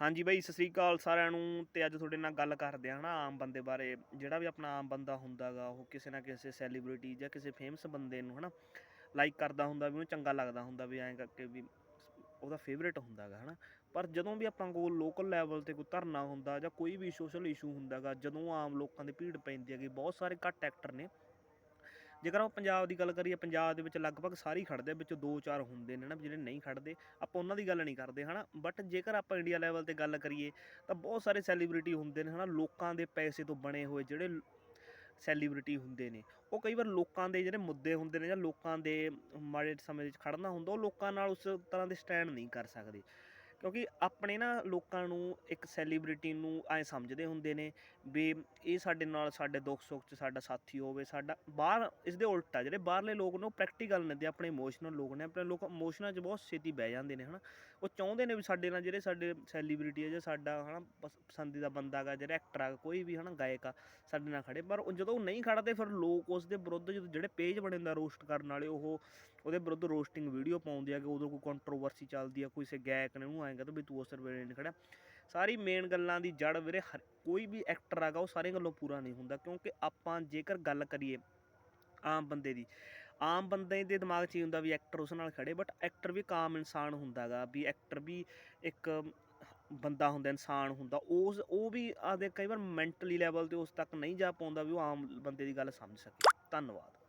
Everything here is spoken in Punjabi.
ਹਾਂਜੀ ਬਾਈ, ਸਤਿ ਸ੍ਰੀ ਅਕਾਲ ਸਾਰਿਆਂ ਨੂੰ ਤੇ ਅੱਜ ਤੁਹਾਡੇ ਨਾਲ ਗੱਲ ਕਰਦੇ ਹਾਂ ਹਨਾ ਆਮ ਬੰਦੇ ਬਾਰੇ। ਜਿਹੜਾ ਵੀ ਆਪਣਾ ਆਮ ਬੰਦਾ ਹੁੰਦਾਗਾ ਉਹ ਕਿਸੇ ਨਾ ਕਿਸੇ ਸੈਲੀਬ੍ਰਿਟੀ ਜਾਂ ਕਿਸੇ ਫੇਮਸ ਬੰਦੇ ਨੂੰ ਹਨਾ ਲਾਈਕ ਕਰਦਾ ਹੁੰਦਾ ਵੀ, ਉਹਨੂੰ ਚੰਗਾ ਲੱਗਦਾ ਹੁੰਦਾ ਵੀ, ਐਂ ਕਰਕੇ ਵੀ ਉਹਦਾ ਫੇਵਰੇਟ ਹੁੰਦਾਗਾ ਹਨਾ। ਪਰ ਜਦੋਂ ਵੀ ਆਪਾਂ ਕੋਲ ਲੋਕਲ ਲੈਵਲ ਤੇ ਕੋਈ ਧਰਨਾ ਹੁੰਦਾ ਜਾਂ ਕੋਈ ਵੀ ਸੋਸ਼ਲ ਇਸ਼ੂ ਹੁੰਦਾਗਾ ਜਦੋਂ ਆਮ ਲੋਕਾਂ ਦੀ ਭੀੜ ਪੈਂਦੀ ਹੈਗੀ, ਬਹੁਤ ਸਾਰੇ ਘੱਟ ਐਕਟਰ ਨੇ ਜੇਕਰ ਆਪਾਂ ਪੰਜਾਬ ਦੀ ਗੱਲ ਕਰੀਏ, ਪੰਜਾਬ ਦੇ ਵਿੱਚ ਲਗਭਗ ਸਾਰੇ ਹੀ ਖੜਦੇ ਵਿੱਚ ਦੋ ਚਾਰ ਹੁੰਦੇ ਨੇ ਨਾ ਜਿਹੜੇ ਨਹੀਂ ਖੜਦੇ ਆਪਾਂ ਉਹਨਾਂ ਦੀ ਗੱਲ ਨਹੀਂ ਕਰਦੇ, ਹਨਾ? ਬਟ ਜੇਕਰ ਆਪਾਂ ਇੰਡੀਆ ਲੈਵਲ ਤੇ ਗੱਲ ਕਰੀਏ, ਤਾਂ ਬਹੁਤ ਸਾਰੇ ਸੈਲੀਬ੍ਰਿਟੀ ਹੁੰਦੇ ਨੇ, ਹਨਾ? ਲੋਕਾਂ ਦੇ ਪੈਸੇ ਤੋਂ ਬਣੇ ਹੋਏ ਜਿਹੜੇ ਸੈਲੀਬ੍ਰਿਟੀ ਹੁੰਦੇ ਨੇ, ਉਹ ਕਈ ਵਾਰ ਲੋਕਾਂ ਦੇ ਜਿਹੜੇ ਮੁੱਦੇ ਹੁੰਦੇ ਨੇ ਜਾਂ ਲੋਕਾਂ ਦੇ ਮਾੜੇ ਸਮੇਂ ਵਿੱਚ ਖੜਨਾ ਹੁੰਦਾ, ਉਹ ਲੋਕਾਂ ਨਾਲ ਉਸ ਤਰ੍ਹਾਂ ਦੇ ਸਟੈਂਡ ਨਹੀਂ ਕਰ ਸਕਦੇ। ਕਿਉਂਕਿ ਆਪਣੇ ਨਾ ਲੋਕਾਂ ਨੂੰ ਇੱਕ ਸੈਲੀਬ੍ਰਿਟੀ ਨੂੰ ਐ ਸਮਝਦੇ ਹੁੰਦੇ ਨੇ ਵੀ ਇਹ ਸਾਡੇ ਨਾਲ ਸਾਡੇ ਦੁੱਖ ਸੁੱਖ 'ਚ ਸਾਡਾ ਸਾਥੀ ਹੋਵੇ, ਸਾਡਾ ਬਾਹਰ ਇਸ ਦੇ ਆ ਜਿਹੜੇ ਬਾਹਰਲੇ ਲੋਕ ਨੇ ਉਹ ਪ੍ਰੈਕਟੀਕਲ ਨੇ ਤੇ ਆਪਣੇ ਇਮੋਸ਼ਨਲ ਲੋਕ ਨੇ, ਆਪਣੇ ਲੋਕ ਇਮੋਸ਼ਨਾਂ 'ਚ ਬਹੁਤ ਛੇਤੀ ਬਹਿ ਜਾਂਦੇ ਨੇ, ਹਨਾ। ਉਹ ਚਾਹੁੰਦੇ ਨੇ ਵੀ ਸਾਡੇ ਨਾਲ ਜਿਹੜੇ ਸਾਡੇ ਸੈਲੀਬ੍ਰਿਟੀ ਆ ਜਾਂ ਸਾਡਾ, ਹਨਾ, ਪਸ- ਪਸੰਦੀਦਾ ਬੰਦਾ ਗਾ, ਜਿਹੜਾ ਐਕਟਰ ਆ, ਕੋਈ ਵੀ, ਹਨਾ, ਗਾਇਕ ਆ, ਸਾਡੇ ਨਾਲ ਖੜੇ। ਪਰ ਜਦੋਂ ਉਹ ਨਹੀਂ ਖੜਦੇ ਫਿਰ ਲੋਕ ਉਸ ਦੇ ਵਿਰੁੱਧ ਜਦੋਂ ਜਿਹੜੇ ਪੇਜ ਬਣੇ ਹੁੰਦਾ ਰੋਸਟ ਕਰਨ ਵਾਲੇ, ਉਹ ਉਹਦੇ ਵਿਰੁੱਧ ਰੋਸਟਿੰਗ ਵੀਡੀਓ ਪਾਉਂਦੇ ਆ ਕਿ ਉਦੋਂ ਕੋਈ ਕੰਟਰੋਵਰਸੀ ਚੱਲਦੀ ਆ ਕਿਸੇ ਗਾਇਕ ਨੇ ਉਹਨੂੰ ਆਏਗਾ ਤਾਂ ਵੀ ਤੂੰ ਉਸ ਵੇਲੇ ਨਹੀਂ ਖੜਾ ਸਾਰੀ ਮੇਨ ਗੱਲਾਂ ਦੀ ਜੜ ਵੀਰੇ ਕੋਈ ਵੀ ਐਕਟਰ ਆਗਾ ਉਹ ਸਾਰੇ ਗੱਲੋਂ ਪੂਰਾ ਨਹੀਂ ਹੁੰਦਾ, ਕਿਉਂਕਿ ਆਪਾਂ ਜੇਕਰ ਗੱਲ ਕਰੀਏ ਆਮ ਬੰਦੇ ਦੀ, ਆਮ ਬੰਦੇ ਦੇ ਦਿਮਾਗ 'ਚ ਹੀ ਹੁੰਦਾ ਵੀ ਐਕਟਰ ਉਸ ਨਾਲ ਖੜੇ ਬਟ ਐਕਟਰ ਵੀ ਕਾਮ ਇਨਸਾਨ ਹੁੰਦਾਗਾ ਵੀ ਐਕਟਰ ਵੀ ਇੱਕ ਬੰਦਾ ਹੁੰਦਾ, ਇਨਸਾਨ ਹੁੰਦਾ, ਉਸ, ਉਹ ਵੀ ਆਦੇ ਕਈ ਵਾਰ ਮੈਂਟਲੀ ਲੈਵਲ ਤੇ ਉਸ ਤੱਕ ਨਹੀਂ ਜਾ ਪਾਉਂਦਾ ਵੀ ਉਹ ਆਮ ਬੰਦੇ ਦੀ ਗੱਲ ਸਮਝ ਸਕੇ। ਧੰਨਵਾਦ।